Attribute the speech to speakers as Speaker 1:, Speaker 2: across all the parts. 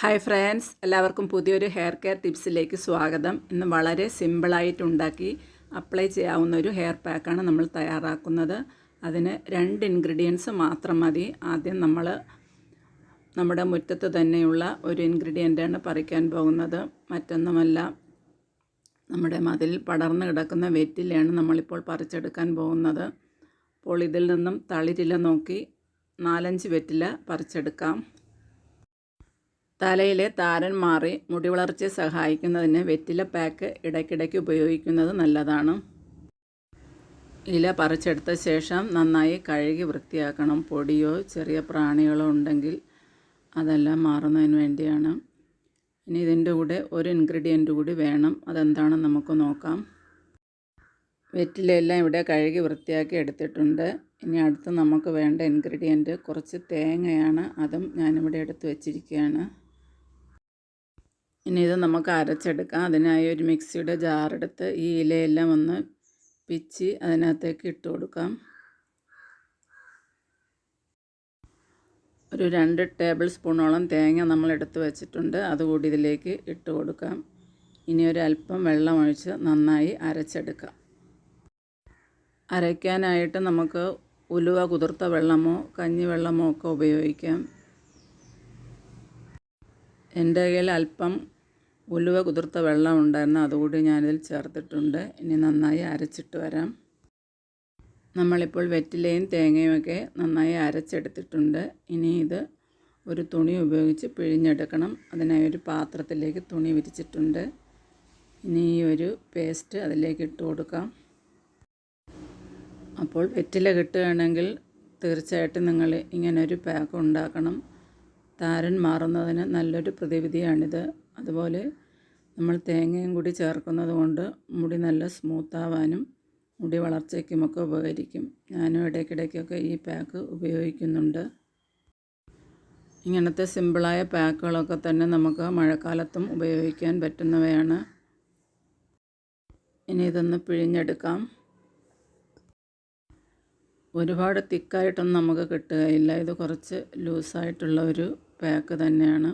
Speaker 1: Hi friends എല്ലാവർക്കും പുതിയൊരു hair care ടിപ്സിലേക്ക് സ്വാഗതം. ഇന്ന് വളരെ സിമ്പിളായിട്ട് ഉണ്ടാക്കി അപ്ലൈ ചെയ്യാവുന്ന ഒരു ഹെയർ പാക്കാണ് നമ്മൾ തയ്യാറാക്കുന്നത്. അതിന് രണ്ട് ഇൻഗ്രീഡിയൻസ് മാത്രം മതി. ആദ്യം നമ്മൾ നമ്മുടെ മുറ്റത്ത് തന്നെയുള്ള ഒരു ഇൻഗ്രീഡിയന്റാണ് പറിക്കാൻ പോകുന്നത്. മറ്റൊന്നുമല്ല നമ്മുടെ മതിൽ പടർന്നു കിടക്കുന്ന വെറ്റിലയാണ് നമ്മളിപ്പോൾ പറിച്ചെടുക്കാൻ പോകുന്നത്. അപ്പോൾ ഇതിൽ നിന്നും തളിരില നോക്കി നാലഞ്ച് വെറ്റില പറിച്ചെടുക്കാം. തലയിലെ താരൻ മാറി മുടി വളർച്ചയെ സഹായിക്കുന്നതിന് വെറ്റില പാക്ക് ഇടയ്ക്കിടയ്ക്ക് ഉപയോഗിക്കുന്നത് നല്ലതാണ്. ഇല പറിച്ചെടുത്ത ശേഷം നന്നായി കഴുകി വൃത്തിയാക്കണം. പൊടിയോ ചെറിയ പ്രാണികളോ ഉണ്ടെങ്കിൽ അതെല്ലാം മാറുന്നതിന് വേണ്ടിയാണ്. ഇനി ഇതിന്റെ കൂടെ ഒരു ഇൻഗ്രീഡിയന്റ് കൂടി വേണം. അതെന്താണെന്ന് നമുക്ക് നോക്കാം. വെറ്റിലെല്ലാം ഇവിടെ കഴുകി വൃത്തിയാക്കി എടുത്തിട്ടുണ്ട്. ഇനി അടുത്ത് നമുക്ക് വേണ്ട ഇൻഗ്രീഡിയന്റ് കുറച്ച് തേങ്ങയാണ്. അതും ഞാനിവിടെ എടുത്ത് വച്ചിരിക്കുകയാണ്. ഇനി ഇത് നമുക്ക് അരച്ചെടുക്കാം. അതിനായി ഒരു മിക്സിയുടെ ജാറെടുത്ത് ഈ ഇലയെല്ലാം ഒന്ന് പിച്ചി അതിനകത്തേക്ക് ഇട്ട് കൊടുക്കാം. ഒരു രണ്ട് ടേബിൾ സ്പൂണോളം തേങ്ങ നമ്മൾ എടുത്ത് വെച്ചിട്ടുണ്ട്. അതുകൂടി ഇതിലേക്ക് ഇട്ട് കൊടുക്കാം. ഇനി അല്പം വെള്ളം ഒഴിച്ച് നന്നായി അരച്ചെടുക്കാം. അരയ്ക്കാനായിട്ട് നമുക്ക് ഉലുവ കുതിർത്ത വെള്ളമോ കഞ്ഞി വെള്ളമോ ഒക്കെ ഉപയോഗിക്കാം. എന്റെ കയ്യിൽ അല്പം ഉലുവ കുതിർത്ത വെള്ളം ഉണ്ടായിരുന്നു. അതുകൂടി ഞാനിതിൽ ചേർത്തിട്ടുണ്ട്. ഇനി നന്നായി അരച്ചിട്ട് വരാം. നമ്മളിപ്പോൾ വെറ്റിലയും തേങ്ങയുമൊക്കെ നന്നായി അരച്ചെടുത്തിട്ടുണ്ട്. ഇനി ഇത് ഒരു തുണി ഉപയോഗിച്ച് പിഴിഞ്ഞെടുക്കണം. അതിനായി ഒരു പാത്രത്തിലേക്ക് തുണി വിരിച്ചിട്ടുണ്ട്. ഇനി ഈ ഒരു പേസ്റ്റ് അതിലേക്ക് ഇട്ട് കൊടുക്കാം. അപ്പോൾ വെറ്റില കിട്ടുകയാണെങ്കിൽ തീർച്ചയായിട്ടും നിങ്ങൾ ഇങ്ങനൊരു പാക്ക് ഉണ്ടാക്കണം. താരൻ മാറുന്നതിന് നല്ലൊരു പ്രതിവിധിയാണിത്. അതുപോലെ നമ്മൾ തേങ്ങയും കൂടി ചേർക്കുന്നത് കൊണ്ട് മുടി നല്ല സ്മൂത്താവാനും മുടി വളർച്ചയ്ക്കുമൊക്കെ ഉപകരിക്കും. ഞാനും ഇടയ്ക്കിടയ്ക്കൊക്കെ ഈ പാക്ക് ഉപയോഗിക്കുന്നുണ്ട്. ഇങ്ങനത്തെ സിമ്പിളായ പാക്കുകളൊക്കെ തന്നെ നമുക്ക് മഴക്കാലത്തും ഉപയോഗിക്കാൻ പറ്റുന്നവയാണ്. ഇനി ഇതൊന്ന് പിഴിഞ്ഞെടുക്കാം. ഒരുപാട് തിക്കായിട്ടൊന്നും നമുക്ക് കിട്ടുകയില്ല. ഇത് കുറച്ച് ലൂസായിട്ടുള്ള ഒരു പാക്ക് തന്നെയാണ്.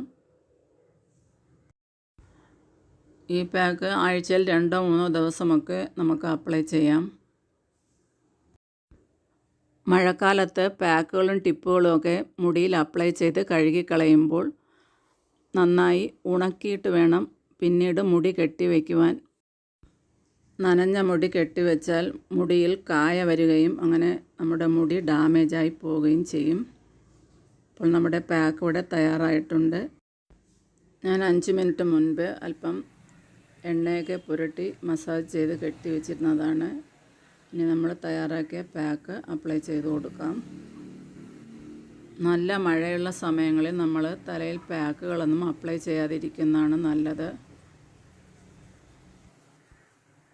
Speaker 1: ഈ പാക്ക് ആഴ്ചയിൽ രണ്ടോ മൂന്നോ ദിവസമൊക്കെ നമുക്ക് അപ്ലൈ ചെയ്യാം. മഴക്കാലത്ത് പാക്കുകളും ടിപ്പുകളും ഒക്കെ മുടിയിൽ അപ്ലൈ ചെയ്ത് കഴുകിക്കളയുമ്പോൾ നന്നായി ഉണക്കിയിട്ട് വേണം പിന്നീട് മുടി കെട്ടിവെക്കുവാൻ നനഞ്ഞ മുടി കെട്ടിവെച്ചാൽ മുടിയിൽ കായ വരികയും അങ്ങനെ നമ്മുടെ മുടി ഡാമേജായി പോവുകയും ചെയ്യും. അപ്പോൾ നമ്മുടെ പാക്ക് ഇവിടെ തയ്യാറായിട്ടുണ്ട്. ഞാൻ അഞ്ച് മിനിറ്റ് മുൻപ് അല്പം എണ്ണയൊക്കെ പുരട്ടി മസാജ് ചെയ്ത് കെട്ടി വെച്ചിരുന്നതാണ്. ഇനി നമ്മൾ തയ്യാറാക്കിയ പാക്ക് അപ്ലൈ ചെയ്ത് കൊടുക്കാം. നല്ല മഴയുള്ള സമയങ്ങളിൽ നമ്മൾ തലയിൽ പാക്കുകളൊന്നും അപ്ലൈ ചെയ്യാതിരിക്കുന്നതാണ് നല്ലത്.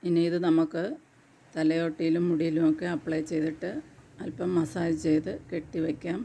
Speaker 1: ഇനി ഇത് നമുക്ക് തലയോട്ടിയിലും മുടിയിലുമൊക്കെ അപ്ലൈ ചെയ്തിട്ട് അല്പം മസാജ് ചെയ്ത് കെട്ടി വയ്ക്കാം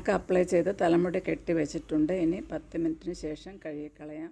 Speaker 1: പാക്ക് അപ്ലൈ ചെയ്ത് തലമുടി കെട്ടി വെച്ചിട്ടുണ്ട് ഇനി പത്ത് മിനിറ്റിന് ശേഷം കഴുകിക്കളയാം.